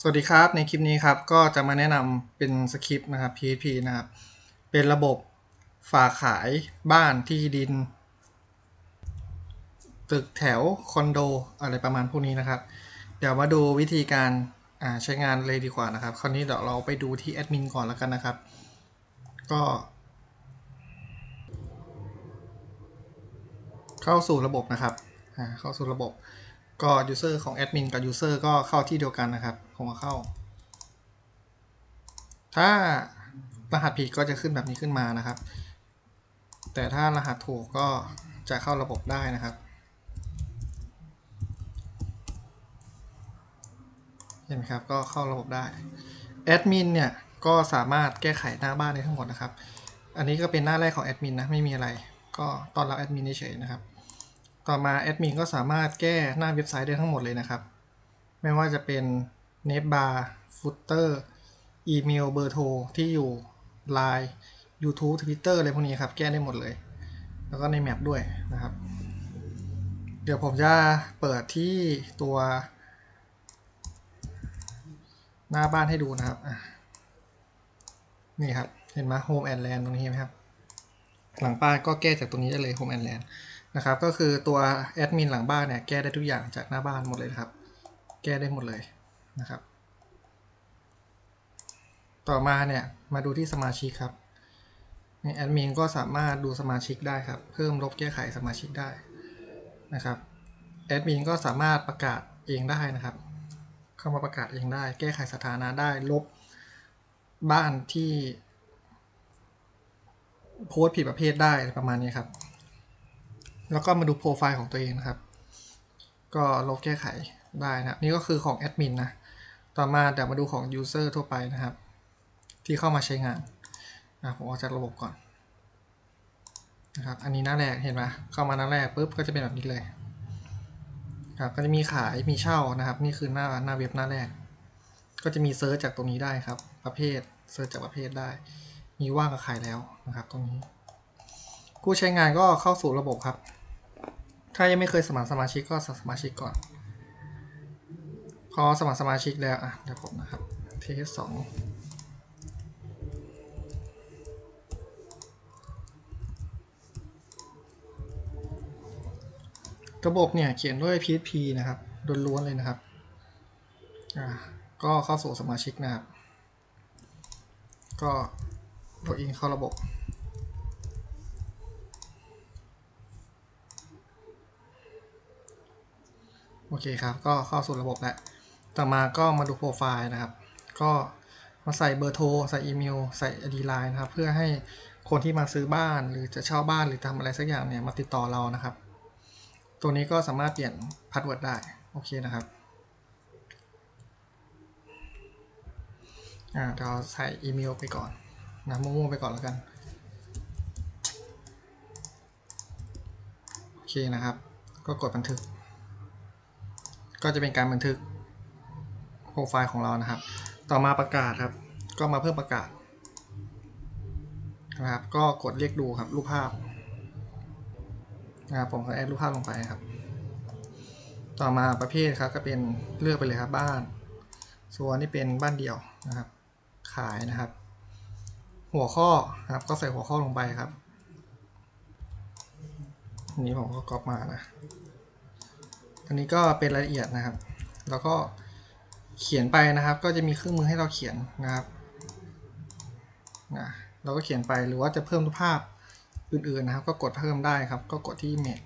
สวัสดีครับในคลิปนี้ครับก็จะมาแนะนำเป็นสคริปต์นะครับ PHP นะครับ เป็นระบบฝากขายบ้านที่ดิน ตึกแถวคอนโดอะไรประมาณพวกนี้นะครับ เดี๋ยวมาดูวิธีการใช้งานเลยดีกว่านะครับ คราวนี้เดี๋ยวเราไปดูที่แอดมินก่อนแล้วกันนะครับ ก็เข้าสู่ระบบนะครับเข้าสู่ระบบ ก็ user ของแอดมินกับ user ก็เข้าที่เดียวกันนะครับผมเข้า ถ้ารหัสผิดก็จะขึ้นแบบนี้ขึ้นมานะครับ แต่ถ้ารหัสถูกก็จะเข้าระบบได้นะครับ เห็นไหมครับ ก็เข้าระบบได้แอดมินเนี่ยก็สามารถแก้ไขหน้าบ้านได้ทั้งหมดนะครับ อันนี้ก็เป็นหน้าแรกของแอดมินนะไม่มีอะไร ก็ตอนรับแอดมินเฉยๆนะครับ ต่อมาแอดมินก็สามารถแก้หน้าเว็บไซต์ได้ทั้งหมดเลยนะครับ ไม่ว่าจะเป็นเนตบาร์ฟุตเตอร์อีเมลเบอร์โทรที่อยู่ Line YouTube Twitter อะไรพวกนี้ครับ แก้ได้หมดเลย แล้วก็ในแมปด้วยนะครับ เดี๋ยวผมจะเปิดที่ตัว หน้าบ้านให้ดูนะครับ นี่ครับ เห็นไหม Home and Land ตรงนี้ไหมครับ หลังบ้านก็แก้จากตรงนี้ได้เลย Home and Land นะครับก็คือตัวแอดมินหลังบ้านเนี่ยแก้ได้ทุกอย่างจากหน้าบ้านหมดเลยครับ แก้ได้หมดเลยนะครับ ต่อมาเนี่ยมาดูที่สมาชิกครับแอดมินก็สามารถดูสมาชิกได้ครับ เพิ่มลบแก้ไขสมาชิกได้นะครับแอดมินก็สามารถประกาศเองได้นะครับ เข้ามาประกาศเองได้ แก้ไขสถานะได้ลบบ้านที่โพสต์ผิดประเภทได้ประมาณนี้ครับ แล้วก็มาดูโปรไฟล์ของตัวเองนะครับ ก็ลบแก้ไขได้นะนี่ก็คือของแอดมินนะต่อมาเดี๋ยวมาดูของยูเซอร์ทั่วไปนะครับ ที่เข้ามาใช้งานนะผมออกจากระบบก่อนนะครับอันนี้หน้าแรกเห็นไหมเข้ามาหน้าแรกปุ๊บก็จะเป็นแบบนี้เลยครับก็จะมีขายมีเช่านะครับ นี่คือหน้าหน้าเว็บหน้าแรก ก็จะมีเซิร์ชจากตรงนี้ได้ครับ ประเภทเซิร์ชจากประเภทได้ มีว่างกับขายแล้วนะครับ ตรงนี้ ผู้ใช้งานก็เข้าสู่ระบบครับ ถ้ายังไม่เคยสมัครสมาชิกก็สมัครสมาชิกก่อน พอสมัครสมาชิกแล้วอะเดี๋ยวผมนะครับเทสสองระบบเนี่ยเขียนด้วย PHP นะครับล้วนๆเลยนะครับ อ่า ก็เข้าสู่สมาชิกนะครับ ก็โลกอินเข้าระบบ อเคครับ ก็เข้าสู่ระบบแล้ว ต่อมาก็มาดูโปรไฟล์นะครับ ก็มาใส่เบอร์โทร ใส่อีเมล ใส่อดีไลน์นะครับ เพื่อให้คนที่มาซื้อบ้านหรือจะเช่าบ้านหรือทำอะไรสักอย่างเนี่ยมาติดต่อเรานะครับ ตัวนี้ก็สามารถเปลี่ยนพาสเวิร์ดได้ โอเคนะครับอ่าเดี๋ยวใส่อีเมลไปก่อนนะมั่วๆไปก่อนแล้วกัน โอเคนะครับ ก็กดบันทึก ก็จะเป็นการบันทึกโปรไฟล์ของเรานะครับ ต่อมาประกาศครับ ก็มาเพิ่มประกาศนะครับ ก็กดเรียกดูครับรูปภาพนะครับผมก็แอดรูปภาพลงไปครับ ต่อมาประเภทครับก็เป็นเลือกไปเลยครับบ้าน ส่วนนี้เป็นบ้านเดี่ยวนะครับ ขายนะครับ หัวข้อครับก็ใส่หัวข้อลงไปครับนี้ผมก็ก๊อปมานะ อันนี้ก็เป็นรายละเอียดนะครับ แล้วก็เขียนไปนะครับ ก็จะมีเครื่องมือให้เราเขียนนะครับนะเราก็เขียนไปหรือว่าจะเพิ่มรูปภาพอื่นๆนะครับ ก็กดเพิ่มได้ครับ ก็กดที่เม e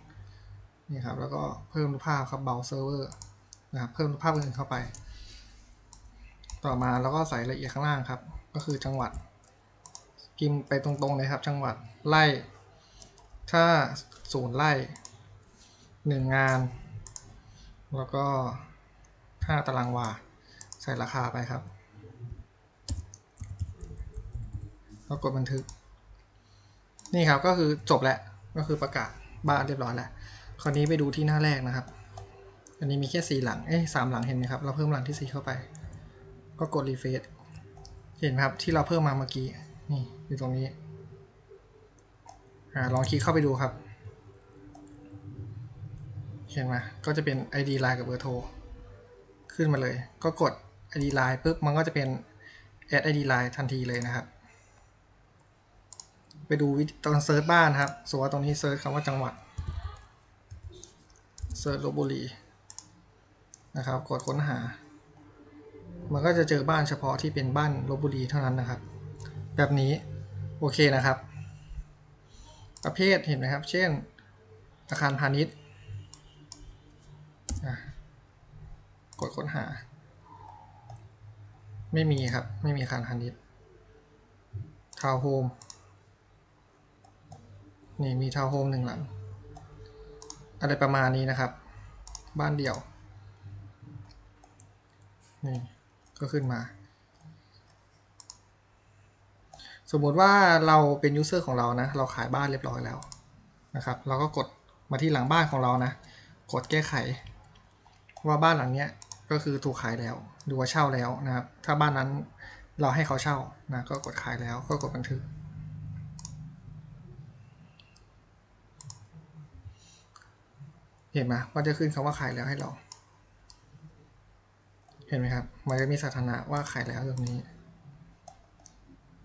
นี่ครับ แล้วก็เพิ่มรูปภาพครับเบาเซิร์ฟเวอร์นะครับเพิ่มรูปภาพอื่นเข้าไป ต่อมาเราก็ใส่รายละเอียดข้างล่างครับ ก็คือจังหวัดพิมพ์ไปตรงๆเลยครับ จังหวัดไล่ ถ้าศูนย์ไล่หนึ่งงาน แล้วก็5ตารางวา ใส่ราคาไปครับ แล้วกดบันทึก นี่ครับก็คือจบแล้ว ก็คือประกาศบ้านเรียบร้อยแล้ว คราวนี้ไปดูที่หน้าแรกนะครับ อันนี้มีแค่สี่หลัง เอ้ยสามหลังเห็นไหมครับ เราเพิ่มหลังที่สี่เข้าไป ก็กดรีเฟซเห็นไหมครับที่เราเพิ่มมาเมื่อกี้ นี่อยู่ตรงนี้ อ่าลองคลิกเข้าไปดูครับ เห็นไหมก็จะเป็น ID ไลน์กับเบอร์โทรขึ้นมาเลย ก็กด ID line ปุ๊บมันก็จะเป็น add ID line ทันทีเลยนะครับ ไปดูวิธีตอนเซิร์ชบ้านครับสมมติว่าตรงนี้เซิร์ชคำว่าจังหวัดเซิร์ชลบบุรีนะครับ กดค้นหา มันก็จะเจอบ้านเฉพาะที่เป็นบ้านลบบุรีเท่านั้นนะครับ แบบนี้โอเคนะครับ ประเภทเห็นไหมครับ เช่น อาคารพาณิชย์ กดค้นหา ไม่มีครับ ไม่มีอาคารพาณิชย์ทาวน์โฮมนี่มีทาวน์โฮมหนึ่งหลัง อะไรประมาณนี้นะครับ บ้านเดี่ยว นี่ ก็ขึ้นมา สมมติว่าเราเป็นยูเซอร์ของเรานะ เราขายบ้านเรียบร้อยแล้วนะครับ เราก็กดมาที่หลังบ้านของเรานะ กดแก้ไข ว่าบ้านหลังเนี้ยก็คือถูกขายแล้วดูว่าเช่าแล้วนะครับ ถ้าบ้านนั้นเราให้เขาเช่านะก็กดขายแล้วก็กดบันทึก เห็นไหมว่าจะขึ้นคำว่าขายแล้วให้เรา เห็นไหมครับ มันจะมีสถานะว่าขายแล้วตรงนี้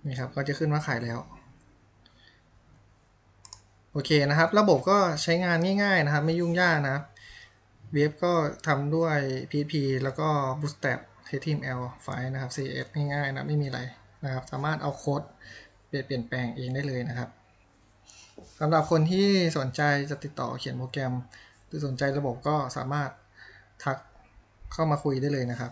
นี่ครับก็จะขึ้นว่าขายแล้วโอเคนะครับ ระบบก็ใช้งานง่าย ๆนะครับ ไม่ยุ่งยากนะครับ เวฟก็ทำด้วย PHP แล้วก็ Bootstrap HTML ไฟล์นะครับ CSS ง่ายๆนะไม่มีอะไรนะครับ สามารถเอาโค้ดเปลี่ยนแปลงเองได้เลยนะครับสำหรับคนที่สนใจจะติดต่อเขียนโปรแกรม หรือสนใจระบบก็สามารถทักเข้ามาคุยได้เลยนะครับ